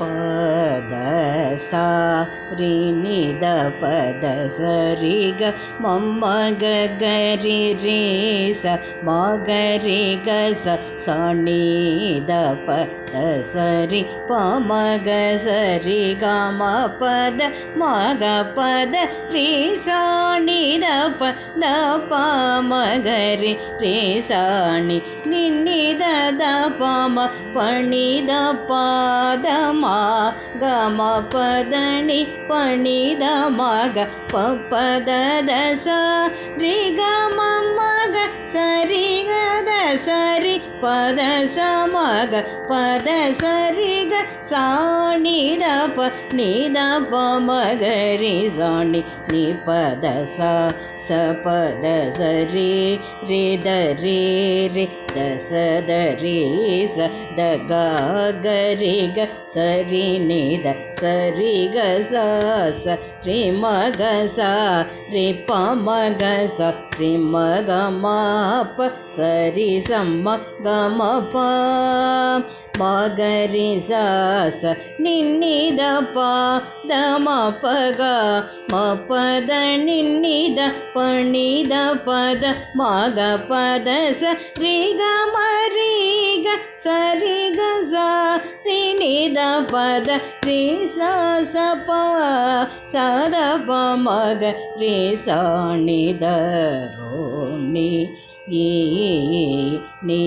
పద సా రి నిద పద స రి గ మమ్మ గ గ రి రే స మా గ రి గ స స ని ద పద స రి ప మ గ స రి గ మ పద మ గ పద రి స ని ద ప ద ప మ గ రి రే స ని ಮ ಪ ನಿ ದ ಪ ದ ಮ ಗ ಮ ಪದ ನಿ ಪ ನಿ ದ ಮ ಗ ಪ ಪದ ದ ಸ ರಿ ಗ ಮ ಮ ಗ ಸರಿ ಗ ದ ಸರಿ ಪದ ಸ ಮ ಗ ಪದ ಸರಿ ಗ ಸಾ ನಿ ದ ಪ ನಿ ದ ಪ ಮ ಗ ರಿ ಸಾ ನಿ ನಿ ಪದ ಸ ಸ ಪದ ಸರಿ ರಿ ದ ರಿ ರಿ द स दी स द गृग सरि निध सरि ग सिमग स रिपमग सिम गप सरि सम गप ಮ ಗ ಸ ರಿ ಮ ಗ ಮ ಪ ಸರಿ ಸ ಮ ಗ ಮ ಪ ಮ ಗ ರಿ ಸ ಸ ನಿ ನಿ ದ ಪ ದ ಮ ಪ ಗ ಮ ಪ ದ ನಿ ನಿ ದ ಪ ನಿ ದ ಪ ದ ಮ ಗ ಪ ದ ಸ ರಿ ಗ ಮ ರಿ ಗ ಸ ರಿ ಗ ಸ ರಿ ನಿ ದ ಪ ದ ರಿ ಸ ಸ ಪ ಸ ದ ಪ ಮ ಗ ರಿ ಸ ನಿ ದ ರೋ ನಿ ಈ ನೀ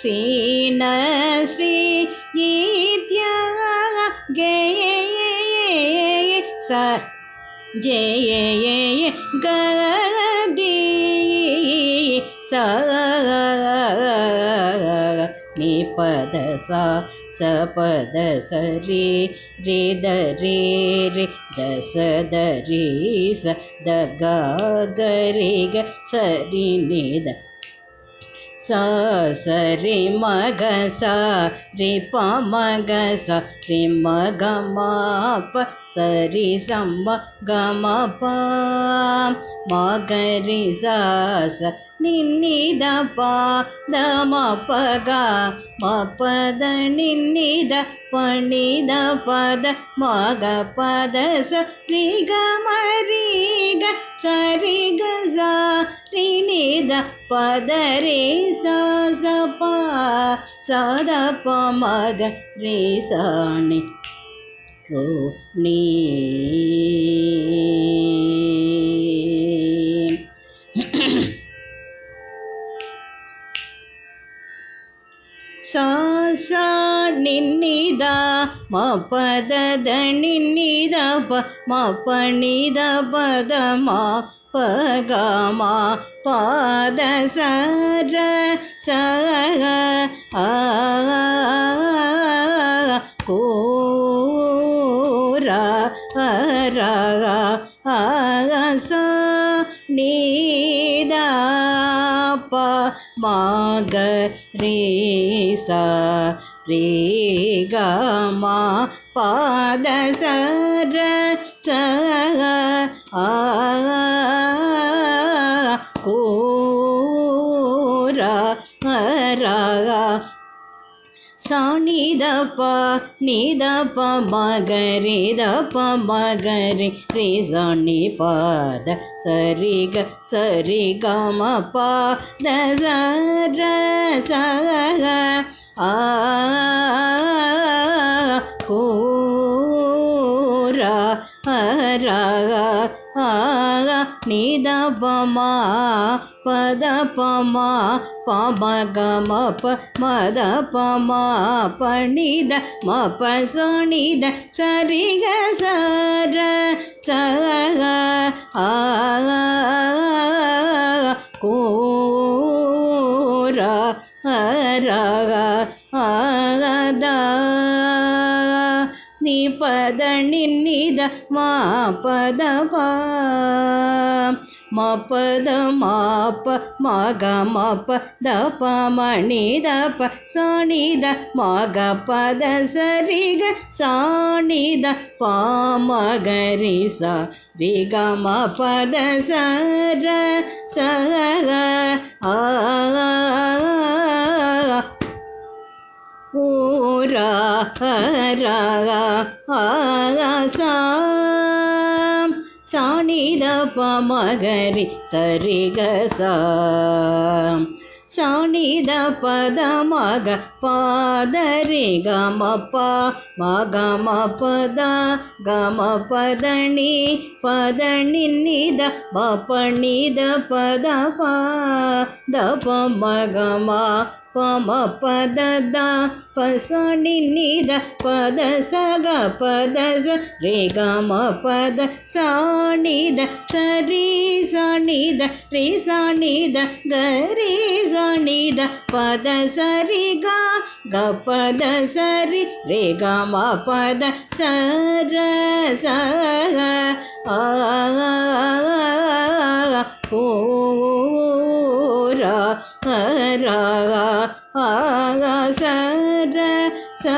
சீன ஸ்ரீ ஈத்யா கே ச ஜே க अ सा निपदस सपदसरि धरी रे द रे रे दस द रे स द ग ग रे ग स रि नि मग स रे पगस रि म ग म प स रि स म ग म प म ग रि सा स ಗ ರಿ ಸ ಸ ನಿ ನಿ ದ ಪ ದ ಮ ಪ ಗ ಮ ಪ ದ ನಿ ನಿ ದ ಪ ನಿ ದ ಪ ದ ಮ ಗ ಪ ದ ಸ ರಿ ಗ ಮ ರಿ ಗ ಸ ರಿ ಗ ಸ ರಿ ನಿ ದ ಪ ದ ರಿ ಸ ಸ ಪ ಸ ದ ಪ ಮ ಗ ರಿ ಸ ನಿ ರೋ ನೀ ನಿನ್ನಿದ ಮ ಪದ ದ ನಿನ್ನಿದ ಪ ಮ ಪ ನಿದ ಪದ ಮ ಪ ಗ ಮ ಪದ ಸ ರ ಸ ಆ ಕೋ ರ ರ ಆ ಸ ನೀದ ಪ ಮ ಗ ರೇ ಸ ரேகமா பாதசர ச ஆ ரா சா நீதப்ப நீதப்ப மகரே தப்ப மகரே. ரே சா நீ பாத சரி க சரி க சர ஆ கோ நித பமா பத பமா பமகம ப மத பமா பணித மப சுனித சரிக சார ச ನಿ ಪದ ನಿನ್ನಿದ ಮಾ ಪದ ಪಾ ಮ ಪದ ಮಾಪ ಮಗ ಮಪ ದಪ ಮಣಿ ದಪ ಸಾಣಿದ ಮಗ ಪದ ಸರಿಗ ಸಾಣಿದ ಪಾಮಗರಿ ಸ ರಿ ಗ ಮ ಪದ ಸರ ಸ ಆ சாணித பமகரி சரிகசாம் சாணித பதமக பாதரி கமப்பா மகம பத கம பதனி பதனித பபனித பத பா தப மகமா பம பத த பசனி நித பத சக பத ச ரே கம பத சாணித சரி சனித ரே சனித கரி சனித பத சரி க க பத சரி ரே கம பத சர ச ஆ பூரா ஹரா ஆக சர ச